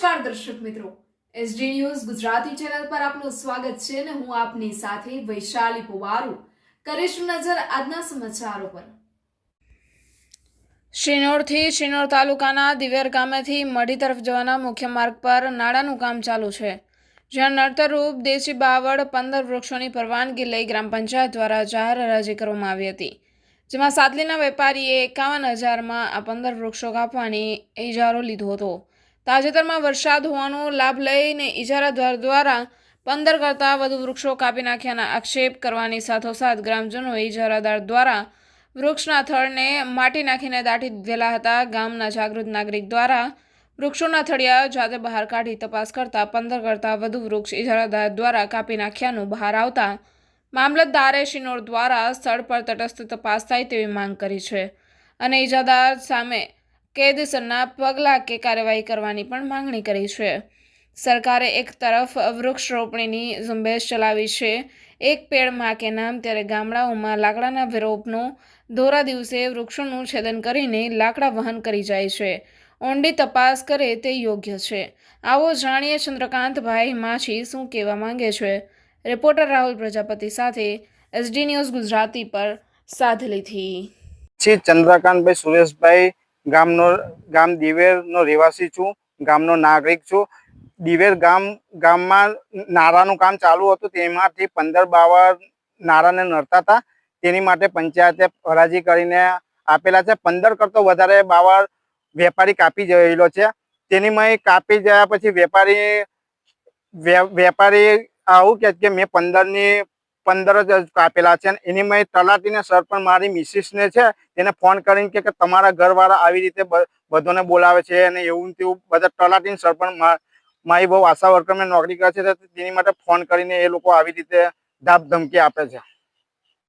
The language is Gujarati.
નમસ્કાર દર્શક મિત્રો. એસડી ન્યૂઝ ગુજરાતી ચેનલ પર આપનું સ્વાગત છે અને હું આપની સાથે વૈશાલી પુવારુ. કરીશું નજર આજના સમાચારો પર. શિનોરથી શિનોર તાલુકાના દિવેર ગામેથી મઢી તરફ જવાના મુખ્ય માર્ગ પર નાળાનું કામ ચાલુ છે. જ્યાં નડતરરૂપ દેશી બાવળ પંદર વૃક્ષોની પરવાનગી લઈ ગ્રામ પંચાયત દ્વારા જાહેર હરાજી કરવામાં આવી હતી. જેમાં સાદલીના વેપારીએ એકાવન હજારમાં આ પંદર વૃક્ષો કાપવાની ઇજારો લીધો હતો. તાજેતરમાં વરસાદ હોવાનો લાભ લઈને ઇજારાદાર દ્વારા પંદર કરતાં વધુ વૃક્ષો કાપી નાખ્યાના આક્ષેપ કરવાની સાથોસાથ ગ્રામજનોએ ઇજારાદાર દ્વારા વૃક્ષના થડને માટી નાખીને દાટી દીધેલા હતા. ગામના જાગૃત નાગરિક દ્વારા વૃક્ષોના થળિયા જાતે બહાર કાઢી તપાસ કરતા પંદર કરતાં વધુ વૃક્ષ ઇજારાદાર દ્વારા કાપી નાખ્યાનું બહાર આવતા મામલતદારે શિનોર દ્વારા સ્થળ પર તટસ્થ તપાસ થાય તેવી માંગ કરી છે. અને ઇજાદાર સામે કાયદેસરના પગલાં કે કાર્યવાહી કરવાની પણ માંગણી કરી છે. સરકારે એક તરફ વૃક્ષ રોપણીની ઝુંબેશ ચલાવી છે. એક પેડમાં નામ ત્યારે ગામડાઓમાં લાકડાના વિરોપનો દોરા દિવસે વૃક્ષોનું છેદન કરીને લાકડા વહન કરી જાય છે. ઊંડી તપાસ કરે તે યોગ્ય છે. આવો જાણીએ ચંદ્રકાંતભાઈ માછી શું કહેવા માંગે છે. રિપોર્ટર રાહુલ પ્રજાપતિ સાથે એસડી ન્યૂઝ ગુજરાતી પર સાધલીથી. ચંદ્રકાંતભાઈ, સુરેશભાઈ ગામનો, ગામ દિવેરનો રહેવાસી છું, ગામનો નાગરિક છું. દિવેર ગામ, ગામમાં નારાનું કામ ચાલુ હતું, તેમાંથી પંદર બાવર નારાને નડતા હતા. તેની માટે પંચાયતે હરાજી કરીને આપેલા છે. પંદર કરતો વધારે બાવર વેપારી કાપી જયેલો છે. તેની મેં કાપી ગયા પછી વેપારી વેપારી આવું કે મેં પંદરની પંદર જ કાપેલા છે અને એની મેં તલાટીને સર પણ મારી મિસિસને છે તેને ફોન કરીને કે તમારા ઘરવાળા આવી રીતે બધોને બોલાવે છે અને એવું તેવું બધા તલાટીને સર પણ મારી બહુ આશા વર્કરમાં નોકરી કરે છે તેની માટે ફોન કરીને એ લોકો આવી રીતે ધાપ ધમકી આપે છે.